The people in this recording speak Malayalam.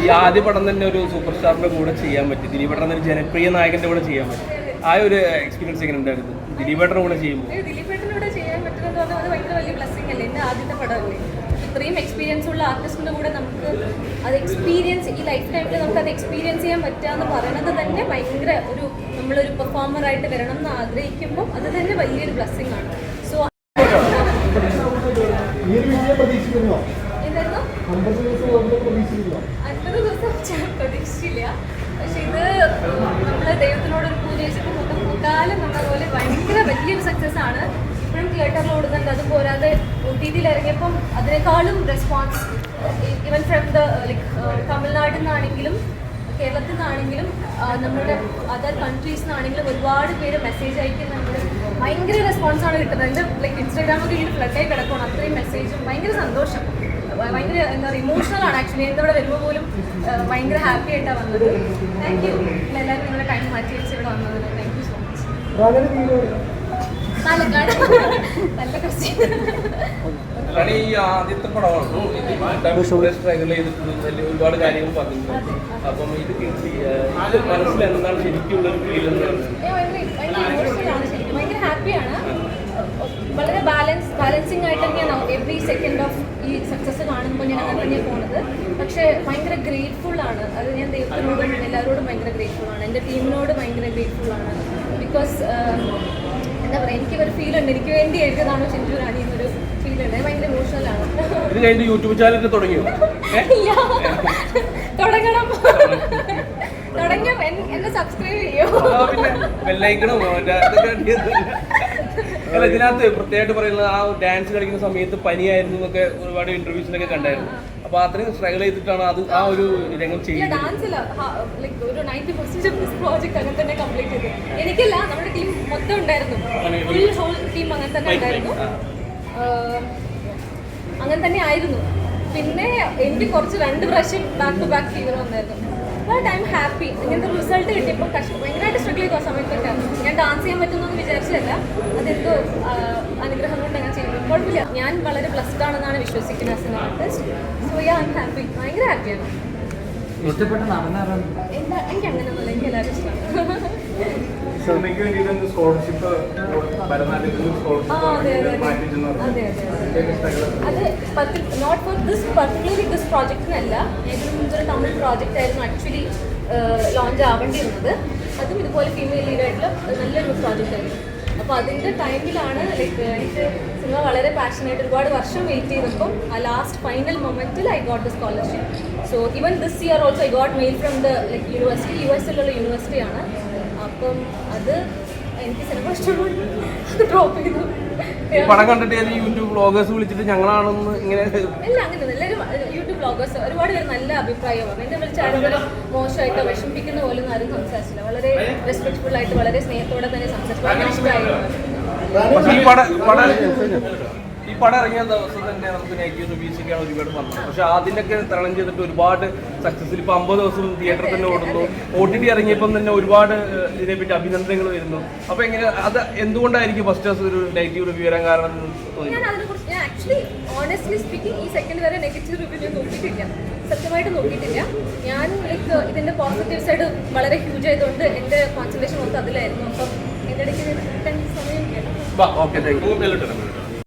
ഈ ആദ്യ പടം തന്നെ ഒരു സൂപ്പർ സ്റ്റാറിന്റെ കൂടെ ചെയ്യാൻ പറ്റി. ദിലീപേട്ടൻ ഒരു ജനപ്രിയ നായകന്റെ കൂടെ ചെയ്യാൻ പറ്റി. ആ ഒരു എക്സ്പീരിയൻസ് എങ്ങനെ ഉണ്ടായിരുന്നു ദിലീപേട്ടന്റെ കൂടെ ചെയ്യുമ്പോൾ കൂടെ ചെയ്യാൻ പറ്റുന്നത് പറഞ്ഞാൽ അത് ഭയങ്കര വലിയ അല്ലേ? ആദ്യത്തെ പടമല്ലേ? ഇത്രയും എക്സ്പീരിയൻസ് ഉള്ള ആർട്ടിസ്റ്റിന്റെ കൂടെ നമുക്ക് അത് എക്സ്പീരിയൻസ് ഈ ലൈഫ് ടൈമിൽ നമുക്ക് അത് എക്സ്പീരിയൻസ് ചെയ്യാൻ പറ്റുക എന്ന് പറയുന്നത് തന്നെ ഭയങ്കര ഒരു നമ്മളൊരു പെർഫോമർ ആയിട്ട് വരണം എന്ന് ആഗ്രഹിക്കുമ്പോൾ അത് തന്നെ വലിയൊരു ബ്ലസ്സിംഗ് ആണ്. സോ എന്തായിരുന്നു അമ്പത് ദിവസം കൊണ്ട് പ്രതീക്ഷിക്കുന്നോ അൻപത് ദിവസം പ്രതീക്ഷിച്ചില്ല. പക്ഷെ ഇത് നമ്മൾ ദൈവത്തിനോട് ഒരു പൂജ വെച്ചപ്പോൾ മൊത്തം ഭയങ്കര വലിയൊരു സക്സസ് ആണ്. ഇപ്പോഴും തിയേറ്ററിൽ ഓടുന്നുണ്ട്. അതുപോരാതെ ഒ ടി വിയിൽ ഇറങ്ങിയപ്പം response even from the like തമിഴ്നാട്ടിൽ നിന്നാണെങ്കിലും നമ്മുടെ അതർ കൺട്രീസ് നിന്നാണെങ്കിലും ഒരുപാട് പേര് മെസ്സേജ് അയക്കുന്നുണ്ട് ഭയങ്കര ആണ് കിട്ടുന്നത്. എന്റെ ലൈക്ക് ഇൻസ്റ്റാഗ്രാമൊക്കെ ഇങ്ങനെ ഫ്ലഡായി കിടക്കണം അത്രയും മെസ്സേജും ഭയങ്കര സന്തോഷം. ഭയങ്കര എന്താ പറയുക ഇമോഷണൽ ആണ് ആക്ച്വലി ഇവിടെ വരുമ്പോൾ പോലും ഭയങ്കര ഹാപ്പി ആയിട്ടാണ് വന്നത്. താങ്ക് യു എല്ലാവരും നിങ്ങളുടെ ടൈം മാറ്റി വെച്ച് ഇവിടെ വന്നതിന് thank you so much Palakkad. നല്ല ക്വസ്റ്റ്യൻ ഒരുപാട് കാര്യങ്ങൾ പറഞ്ഞിട്ടുണ്ട്. അപ്പം ഇത് മനസ്സിൽ എന്താണ് ശരിക്കുള്ള ഭയങ്കര ഹാപ്പിയാണ് വളരെ ബാലൻസ് ബാലൻസിങ് ആയിട്ട് തന്നെയാണ് എവറി സെക്കൻഡ് ഓഫ് ഈ സക്സസ് കാണുമ്പോൾ ഞാൻ അങ്ങനെ തന്നെയാണ് പോണത്. പക്ഷേ ഭയങ്കര ഗ്രേറ്റ്ഫുൾ ആണ്. അത് ഞാൻ ദൈവത്തിനോടും എല്ലാവരോടും ഭയങ്കര ഗ്രേറ്റ്ഫുൾ ആണ്. എന്റെ ടീമിനോട് ഭയങ്കര ഗ്രേറ്റ്ഫുൾ ആണ്. ബിക്കോസ് എന്താ പറയുക എനിക്ക് ഒരു ഫീൽ ഉണ്ട്. എനിക്ക് വേണ്ടി എഴുതിയതാണോ ചിഞ്ചു റാണി എന്നൊരു ഫീൽ ഉണ്ട്. ഭയങ്കര ഇമോഷണൽ ആണ്. ഇത് കഴിഞ്ഞ് യൂട്യൂബ് ചാനൽ തുടങ്ങിയോ? തുടങ്ങണം. തുടങ്ങും. എന്നെ സബ്സ്ക്രൈബ് ചെയ്യോ. അല്ല ഇതിനകത്ത് പ്രത്യേകമായിട്ട് പറയുന്നത് ആ ഡാൻസ് കളിക്കുന്ന സമയത്ത് പനിയായിരുന്നു എന്നൊക്കെ ഒരുപാട് ഇന്റർവ്യൂസിലൊക്കെ കണ്ടായിരുന്നു. അപ്പൊ അത്രയും സ്ട്രഗിൾ ചെയ്തിട്ടാണ് അത് ആ ഒരു രംഗം ചെയ്യുന്നത്. എനിക്കല്ല നമ്മുടെ ടീം മൊത്തം ഉണ്ടായിരുന്നു. ഫുൾ ഹോൾ ടീം അങ്ങനെ തന്നെ ഉണ്ടായിരുന്നു. അങ്ങനെ തന്നെ ആയിരുന്നു. പിന്നെ എനിക്ക് കുറച്ച് രണ്ട് പ്രാവശ്യം ബാക്ക് ടു ബാക്ക് ഫീവർ വന്നായിരുന്നു. ബട്ട് ഐ എം ഹാപ്പി ഇങ്ങനത്തെ റിസൾട്ട് കിട്ടിയപ്പോൾ കഷ്ടം ഭയങ്കരമായിട്ട് സ്ട്രഗിൾ ചെയ്തു ആ സമയത്തൊക്കെ ഞാൻ ഡാൻസ് ചെയ്യാൻ വിചാരിച്ചതല്ല അതെന്തോ അനുഗ്രഹം കൊണ്ട് അങ്ങനെ ചെയ്യുന്നു കുഴപ്പമില്ല. ഞാൻ വളരെ ബ്ലസ്ഡ് ആണെന്നാണ് വിശ്വസിക്കുന്നത് as an artist so yeah I am happy ഭയങ്കര ഹാപ്പിയാണ് ഇഷ്ടപ്പെട്ട നടനാരാണ് എന്താ എനിക്ക് അങ്ങനെയൊന്നുമില്ല എനിക്ക് എല്ലാവരും ഇഷ്ടമാണ് അതെ, not for this particularly this പ്രോജക്റ്റിനല്ല ഇതിന് മുമ്പൊരു തമിഴ് പ്രോജക്റ്റ് ആയിരുന്നു ആക്ച്വലി ലോഞ്ച് ആവേണ്ടിയിരുന്നത്. അതും ഇതുപോലെ ഫീമെയിൽ ലീഡായിട്ടുള്ള നല്ലൊരു പ്രോജക്റ്റ് ആയിരുന്നു. അപ്പോൾ അതിന്റെ ടൈമിലാണ് ലൈക്ക് എനിക്ക് സിനിമ വളരെ പാഷനായിട്ട് ഒരുപാട് വർഷം വെയിറ്റ് ചെയ്തപ്പം ആ last final മൊമെന്റിൽ I got the scholarship so even this year also I got mail from the like university U എസിലുള്ള യൂണിവേഴ്സിറ്റിയാണ് അപ്പം അത് എനിക്ക് സിനിമ ഇഷ്ടപ്പെട്ടു. ഡ്രോപ്പ് ചെയ്തു. ഈ പടം കണ്ടിട്ട് ഞാൻ യൂട്യൂബ് ബ്ലോഗേഴ്സ് വിളിച്ചിട്ട് ഞങ്ങളാണെന്ന് ഇങ്ങനെ അല്ല അങ്ങനെ എല്ലാവരും യൂട്യൂബ് ബ്ലോഗേഴ്സ് ഒരുപാട് പേര് നല്ല അഭിപ്രായമാണ് എന്നെ വിളിച്ച് ആരെങ്കിലും മോശമായിട്ടോ വിഷമിപ്പിക്കുന്ന പോലെ ഒന്നും ആരും സംസാരിച്ചില്ല. വളരെ റെസ്പെക്ട്ഫുൾ ആയിട്ട് വളരെ സ്നേഹത്തോടെ തന്നെ സംസാരിച്ചു. ഭയങ്കര ഇഷ്ടമായി. പക്ഷേ ഈ പടം പടം ഈ പടം ഇറങ്ങിയ ദിവസം തന്നെ നമുക്ക് നെഗറ്റീവ് റിവ്യൂസ് ഒക്കെയാണ് ഒരുപാട് വന്നത് പക്ഷെ അതിനൊക്കെ തരണം ചെയ്തിട്ട് ഒരുപാട് സക്സസ് ഇപ്പൊ അമ്പത് ദിവസം തിയേറ്ററിൽ തന്നെ ഓടുന്നു. ഒ ടി ടി ഇറങ്ങിയപ്പം തന്നെ ഒരുപാട് ഇതിനെ ഇതിനെപ്പറ്റി അഭിനന്ദനങ്ങൾ വരുന്നു. അപ്പൊ എങ്ങനെ അത് എന്തുകൊണ്ടായിരിക്കും ഫസ്റ്റ് ഒരു നെഗറ്റീവ് റിവ്യൂ വരാൻ കാരണം ഞാൻ അതിനെക്കുറിച്ച് ഞാൻ ആക്ച്വലി ഓണസ്റ്റ്ലി സ്പീക്കിംഗ് ഈ സെക്കൻഡ് വരെ നെഗറ്റീവ് റിവ്യൂ ഞാൻ നോക്കിയിട്ടില്ല. സത്യമായിട്ട് നോക്കിയിട്ടില്ല. ഞാൻ ലൈക്ക് ഇതിന്റെ പോസിറ്റീവ് സൈഡ് വളരെ ഹ്യൂജ് ആയതുകൊണ്ട് എന്റെ കോൺസെൻട്രേഷൻ മൊത്തം അതിലായിരുന്നു. അപ്പം എന്റെ ഇടയ്ക്ക് കിട്ടാൻ സമയം കേട്ടോ. Okay thank you